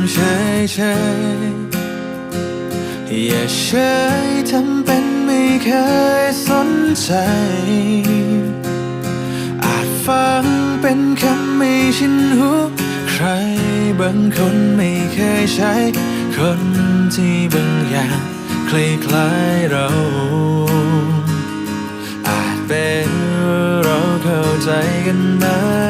ำเฉยเฉยๆอย่าเฉยทำเป็นไม่เคยสนใจ อาจฟังเป็นคำไม่ชินหูใครบางคนไม่เคยใช้ คนที่บางอย่างคล้ายๆเรา อาจเป็นเราเข้าใจกันมาน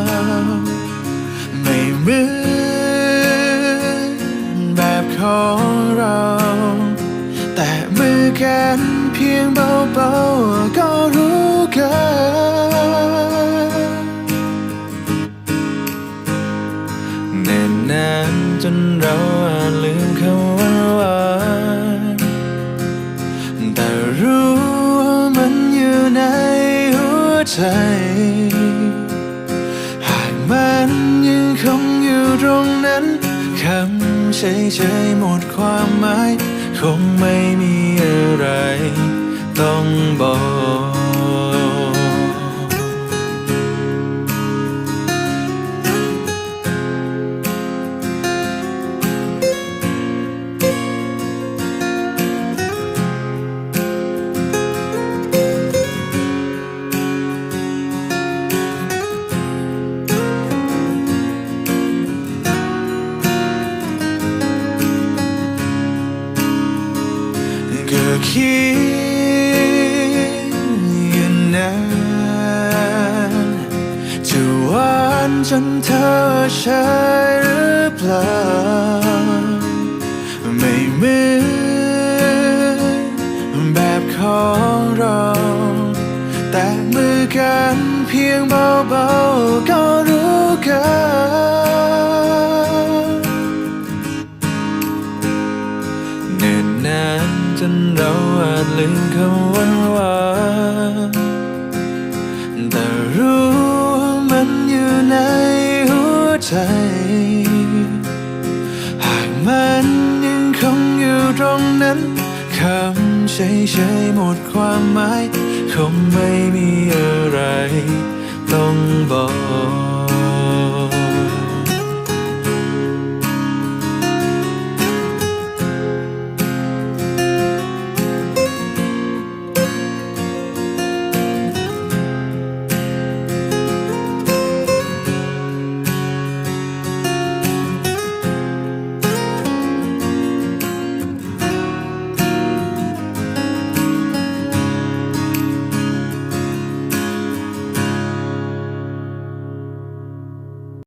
เหมือนแบบของเรา แต่มือกันเพียงเบาๆก็รู้กันเน่นนานจนเราอาจลืมคำว่าหวานแต่รู้ว่ามันอยู่ในหัวใจำเฉยๆหมดความหมาย คงไม่มีอะไร ต้องบอก คิดอยู่นานจะหวานจนเธอใช่หรือเปล่า ไม่เหมือนแบบของเรา แต่มือกันเพียงเบาๆ ลืมคำวันวานแต่รู้มันอยู่ในหัวใจ หากมันยังคงอยู่ตรงนั้นคำเฉยๆหมดความหมาย คงไม่มีอะไรต้องบอก